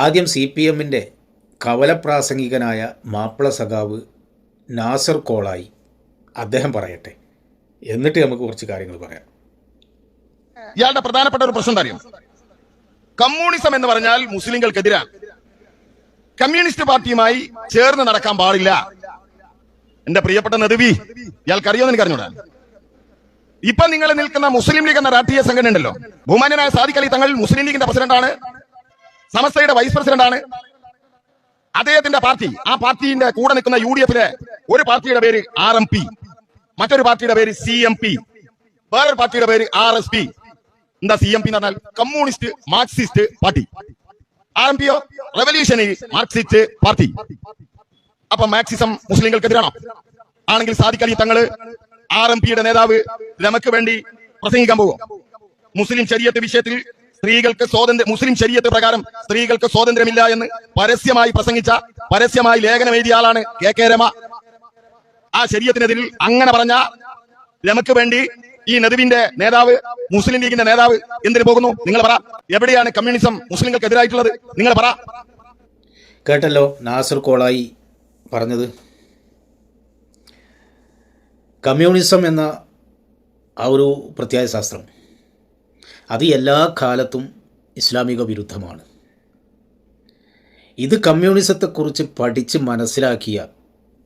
ആദ്യം C P എമ്മിന്റെ കവലപ്രാസംഗികനായ മാപ്പിള സഖാവ് നാസർ കോളായി. അദ്ദേഹം പറയട്ടെ. എന്നിട്ട് നമുക്ക് കുറച്ച് കാര്യങ്ങൾ പറയാം. ഇയാളുടെ പ്രധാനപ്പെട്ട ഒരു പ്രശ്നം അറിയാം കമ്മ്യൂണിസം എന്ന് പറഞ്ഞാൽ മുസ്ലിങ്ങൾക്കെതിരാണ് കമ്മ്യൂണിസ്റ്റ് പാർട്ടിയുമായി ചേർന്ന് നടക്കാൻ പാടില്ല. എന്റെ പ്രിയപ്പെട്ട നദവി ഇയാൾക്കറിയോന്ന് എന്ന് അറിഞ്ഞൂടാ ഇപ്പൊ നിങ്ങൾ നിൽക്കുന്ന മുസ്ലിം ലീഗ് എന്ന രാഷ്ട്രീയ സംഘടന ഉണ്ടല്ലോ. ബഹുമാനനായ സാദിഖ് അലി തങ്ങൾ മുസ്ലിം ലീഗിന്റെ പ്രസിഡന്റാണ്. സമസ്തയുടെ വൈസ് പ്രസിഡന്റ് ആണ്. അദ്ദേഹത്തിന്റെ പാർട്ടി ആ പാർട്ടിന്റെ കൂടെ നിൽക്കുന്ന യു ഡി എഫിലെ ഒരു പാർട്ടിയുടെ പേര് ആർ എം പി. മറ്റൊരു പാർട്ടിയുടെ പേര് സി എം പി. വേറൊരു പാർട്ടിയുടെ പേര് ആർ എസ് പി. എന്താ സി എം പി എന്ന് പറഞ്ഞാൽ communist Marxist party. R M പിയോ? Revolutionary Marxist party. അപ്പൊ മാക്സിസം മുസ്ലിങ്ങൾക്കെതിരാണോ? ആണെങ്കിൽ സാധിക്കാൻ തങ്ങൾ ആർ എം പിയുടെ നേതാവ് രമക്ക് വേണ്ടി പ്രസംഗിക്കാൻ പോകും മുസ്ലിം ശരീരത്തെ വിഷയത്തിൽ സ്ത്രീകൾക്ക് സ്വാതന്ത്ര്യം മുസ്ലിം ശരീരത്തെ പ്രകാരം സ്ത്രീകൾക്ക് സ്വാതന്ത്ര്യമില്ല എന്ന് പരസ്യമായി പ്രസംഗിച്ച പരസ്യമായി ലേഖനം എഴുതിയ ആളാണ് കെ കെ രമ. ആ ശരീരത്തിനെതിരിൽ അങ്ങനെ പറഞ്ഞ രമക്ക് വേണ്ടി ഈ നദുവിന്റെ നേതാവ് മുസ്ലിം ലീഗിന്റെ നേതാവ് എന്തിനു പോകുന്നു? നിങ്ങൾ പറ. എവിടെയാണ് കമ്മ്യൂണിസം മുസ്ലിങ്ങൾക്ക് എതിരായിട്ടുള്ളത് നിങ്ങൾ പറ. കേട്ടല്ലോ നാസർ കോളായി പറഞ്ഞത്. കമ്മ്യൂണിസം എന്ന ആ ഒരു പ്രത്യയശാസ്ത്രം അത് എല്ലാ കാലത്തും ഇസ്ലാമിക വിരുദ്ധമാണ്. ഇത് കമ്മ്യൂണിസത്തെക്കുറിച്ച് പഠിച്ച് മനസ്സിലാക്കിയ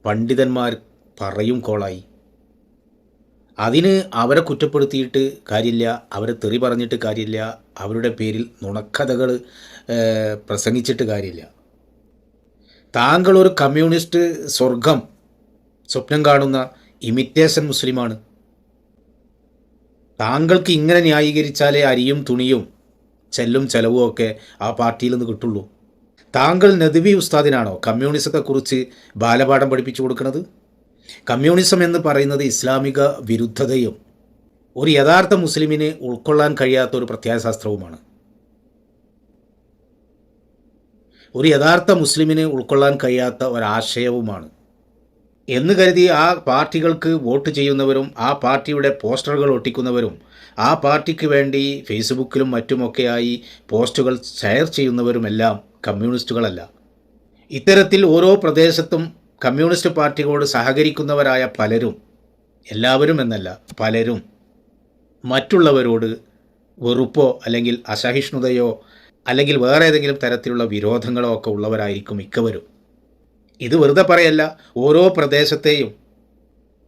പണ്ഡിതന്മാർ പറയും കോളായി. അതിന് അവരെ കുറ്റപ്പെടുത്തിയിട്ട് കാര്യമില്ല അവരെ തെറി പറഞ്ഞിട്ട് കാര്യമില്ല അവരുടെ പേരിൽ നുണക്കഥകൾ പ്രസംഗിച്ചിട്ട് കാര്യമില്ല. താങ്കൾ ഒരു കമ്മ്യൂണിസ്റ്റ് സ്വർഗം സ്വപ്നം കാണുന്ന ഇമിറ്റേഷൻ മുസ്ലിമാണ്. താങ്കൾക്ക് ഇങ്ങനെ ന്യായീകരിച്ചാലേ അരിയും തുണിയും ചെല്ലും ചെലവും ഒക്കെ ആ പാർട്ടിയിൽ നിന്ന് കിട്ടുള്ളൂ. താങ്കൾ നദവി ഉസ്താദിനാണോ കമ്മ്യൂണിസത്തെക്കുറിച്ച് ബാലപാഠം പഠിപ്പിച്ചു കൊടുക്കുന്നത്? കമ്മ്യൂണിസം എന്ന് പറയുന്നത് ഇസ്ലാമിക വിരുദ്ധതയും ഒരു യഥാർത്ഥ മുസ്ലിമിന് ഉൾക്കൊള്ളാൻ കഴിയാത്ത ഒരു പ്രത്യയശാസ്ത്രവുമാണ്. ഒരു യഥാർത്ഥ മുസ്ലിമിന് ഉൾക്കൊള്ളാൻ കഴിയാത്ത ഒരാശയവുമാണ്. എന്ന് കരുതി ആ പാർട്ടികൾക്ക് വോട്ട് ചെയ്യുന്നവരും ആ പാർട്ടിയുടെ പോസ്റ്ററുകൾ ഒട്ടിക്കുന്നവരും ആ പാർട്ടിക്ക് വേണ്ടി ഫേസ്ബുക്കിലും മറ്റുമൊക്കെയായി പോസ്റ്റുകൾ ഷെയർ ചെയ്യുന്നവരുമെല്ലാം കമ്മ്യൂണിസ്റ്റുകളല്ല. ഇത്തരത്തിൽ ഓരോ പ്രദേശത്തും കമ്മ്യൂണിസ്റ്റ് പാർട്ടികളോട് സഹകരിക്കുന്നവരായ പലരും എല്ലാവരും എന്നല്ല പലരും മറ്റുള്ളവരോട് വെറുപ്പോ അല്ലെങ്കിൽ അസഹിഷ്ണുതയോ അല്ലെങ്കിൽ വേറെ ഏതെങ്കിലും തരത്തിലുള്ള വിരോധങ്ങളോ ഒക്കെ ഉള്ളവരായിരിക്കും മിക്കവരും. ഇത് വെറുതെ പറയല്ല ഓരോ പ്രദേശത്തെയും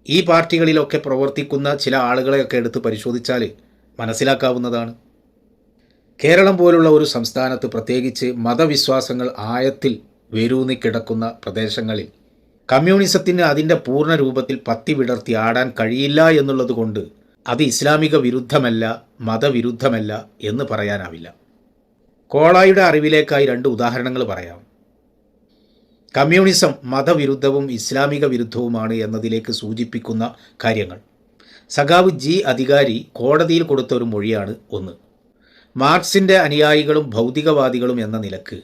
ഈ പാർട്ടികളിലൊക്കെ പ്രവർത്തിക്കുന്ന ചില ആളുകളെയൊക്കെ എടുത്ത് പരിശോധിച്ചാൽ മനസ്സിലാക്കാവുന്നതാണ്. കേരളം പോലുള്ള ഒരു സംസ്ഥാനത്ത് പ്രത്യേകിച്ച് മതവിശ്വാസങ്ങൾ ആയത്തിൽ വേരൂന്നി കിടക്കുന്ന പ്രദേശങ്ങളിൽ കമ്മ്യൂണിസത്തിന് അതിന്റെ പൂർണ രൂപത്തിൽ പത്തി വിടർത്തി ആടാൻ കഴിയില്ല എന്നുള്ളതുകൊണ്ട് അത് ഇസ്ലാമിക വിരുദ്ധമല്ല മതവിരുദ്ധമല്ല എന്ന് പറയാനാവില്ല. കോളായുടെ അറിവിലേക്കായി രണ്ട് ഉദാഹരണങ്ങൾ പറയാം. കമ്മ്യൂണിസം മതവിരുദ്ധവും ഇസ്ലാമിക വിരുദ്ധവുമാണ് എന്നതിലേക്ക് സൂചിപ്പിക്കുന്ന കാര്യങ്ങൾ. സഖാവ് ജി അധികാരി കോടതിയിൽ കൊടുത്ത ഒരു മൊഴിയാണ് ഒന്ന്. മാർക്സിന്റെ അനുയായികളും ഭൗതികവാദികളും എന്ന നിലയ്ക്ക്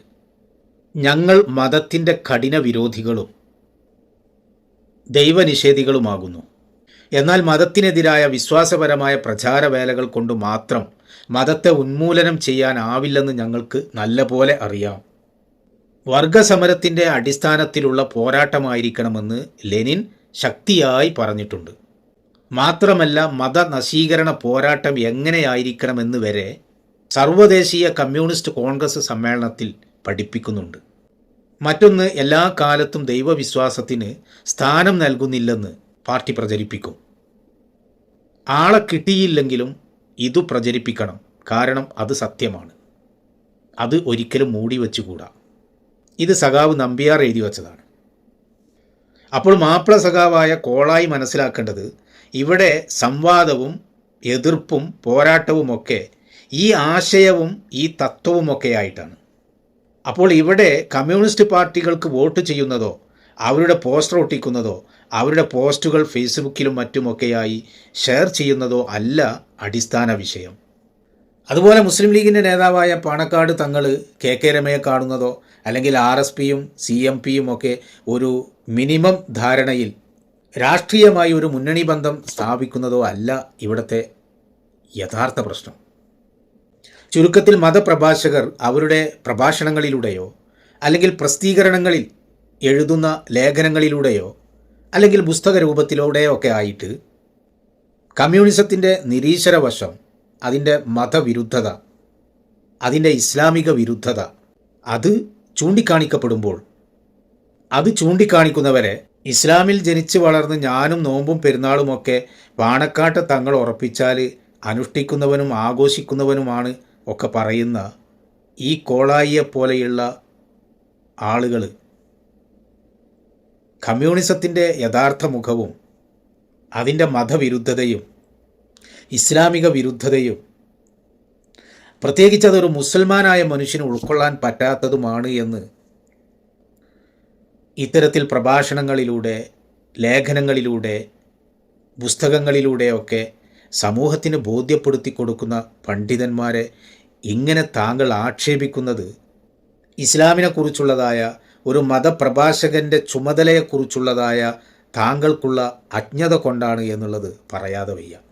ഞങ്ങൾ മതത്തിന്റെ കഠിന വിരോധികളും ദൈവനിഷേധികളുമാകുന്നു. എന്നാൽ മതത്തിനെതിരായ വിശ്വാസപരമായ പ്രചാരവേലകൾ കൊണ്ട് മാത്രം മതത്തെ ഉന്മൂലനം ചെയ്യാനാവില്ലെന്ന് ഞങ്ങൾക്ക് നല്ലപോലെ അറിയാം. വർഗസമരത്തിന്റെ അടിസ്ഥാനത്തിലുള്ള പോരാട്ടമായിരിക്കണമെന്ന് ലെനിൻ ശക്തിയായി പറഞ്ഞിട്ടുണ്ട്. മാത്രമല്ല മതനശീകരണ പോരാട്ടം എങ്ങനെയായിരിക്കണമെന്ന് വരെ സർവദേശീയ കമ്മ്യൂണിസ്റ്റ് കോൺഗ്രസ് സമ്മേളനത്തിൽ പഠിപ്പിക്കുന്നുണ്ട്. മറ്റൊന്ന് എല്ലാ കാലത്തും ദൈവവിശ്വാസത്തിന് സ്ഥാനം നൽകുന്നില്ലെന്ന് പാർട്ടി പ്രചരിപ്പിക്കും. ആളെ കിട്ടിയില്ലെങ്കിലും ഇതു പ്രചരിപ്പിക്കണം കാരണം അത് സത്യമാണ്. അത് ഒരിക്കലും മൂടി വെച്ചുകൂടാ ഇത് സഖാവ് നമ്പിയാർ എഴുതി വച്ചതാണ്. അപ്പോൾ മാപ്പിള സഖാവായ കോളായി മനസ്സിലാക്കേണ്ടത് ഇവിടെ സംവാദവും എതിർപ്പും പോരാട്ടവും ഒക്കെ ഈ ആശയവും ഈ തത്വവുമൊക്കെ ആയിട്ടാണ്. അപ്പോൾ ഇവിടെ കമ്മ്യൂണിസ്റ്റ് പാർട്ടികൾക്ക് വോട്ട് ചെയ്യുന്നതോ അവരുടെ പോസ്റ്റർ ഒട്ടിക്കുന്നതോ അവരുടെ പോസ്റ്റുകൾ ഫേസ്ബുക്കിലും മറ്റുമൊക്കെയായി ഷെയർ ചെയ്യുന്നതോ അല്ല അടിസ്ഥാന വിഷയം. അതുപോലെ മുസ്ലിം ലീഗിന്റെ നേതാവായ പാണക്കാട് തങ്ങൾ കെ കെ രമയെ കാണുന്നതോ അല്ലെങ്കിൽ ആർ എസ് പിയും സി എം പിയും ഒക്കെ ഒരു മിനിമം ധാരണയിൽ രാഷ്ട്രീയമായി ഒരു മുന്നണി ബന്ധം സ്ഥാപിക്കുന്നതോ അല്ല ഇവിടുത്തെ യഥാർത്ഥ പ്രശ്നം. ചുരുക്കത്തിൽ മതപ്രഭാഷകർ അവരുടെ പ്രഭാഷണങ്ങളിലൂടെയോ അല്ലെങ്കിൽ പ്രസിദ്ധീകരണങ്ങളിൽ എഴുതുന്ന ലേഖനങ്ങളിലൂടെയോ അല്ലെങ്കിൽ പുസ്തക രൂപത്തിലൂടെയോ ഒക്കെ ആയിട്ട് കമ്മ്യൂണിസത്തിന്റെ നിരീശ്വരവശം അതിന്റെ മതവിരുദ്ധത അതിന്റെ ഇസ്ലാമിക വിരുദ്ധത അത് ചൂണ്ടിക്കാണിക്കപ്പെടുമ്പോൾ അത് ചൂണ്ടിക്കാണിക്കുന്നവരെ ഇസ്ലാമിൽ ജനിച്ചു വളർന്ന് ഞാനും നോമ്പും പെരുന്നാളുമൊക്കെ പാണക്കാട്ട് തങ്ങൾ ഉറപ്പിച്ചാൽ അനുഷ്ഠിക്കുന്നവനും ആഘോഷിക്കുന്നവനുമാണ് ഒക്കെ പറയുന്ന ഈ കോളായിയെ പോലെയുള്ള ആളുകൾ കമ്മ്യൂണിസത്തിന്റെ യഥാർത്ഥ മുഖവും അതിന്റെ മതവിരുദ്ധതയും ഇസ്ലാമിക വിരുദ്ധതയും പ്രത്യേകിച്ച് അതൊരു മുസൽമാനായ മനുഷ്യന് ഉൾക്കൊള്ളാൻ പറ്റാത്തതുമാണ് എന്ന് ഇത്തരത്തിൽ പ്രഭാഷണങ്ങളിലൂടെ ലേഖനങ്ങളിലൂടെ പുസ്തകങ്ങളിലൂടെയൊക്കെ സമൂഹത്തിന് ബോധ്യപ്പെടുത്തി കൊടുക്കുന്ന പണ്ഡിതന്മാരെ ഇങ്ങനെ താങ്കൾ ആക്ഷേപിക്കുന്നത് ഇസ്ലാമിനെക്കുറിച്ചുള്ളതായ ഒരു മതപ്രഭാഷകന്റെ ചുമതലയെക്കുറിച്ചുള്ളതായ താങ്കൾക്കുള്ള അജ്ഞത കൊണ്ടാണ് എന്നുള്ളത് പറയാതെ വയ്യ.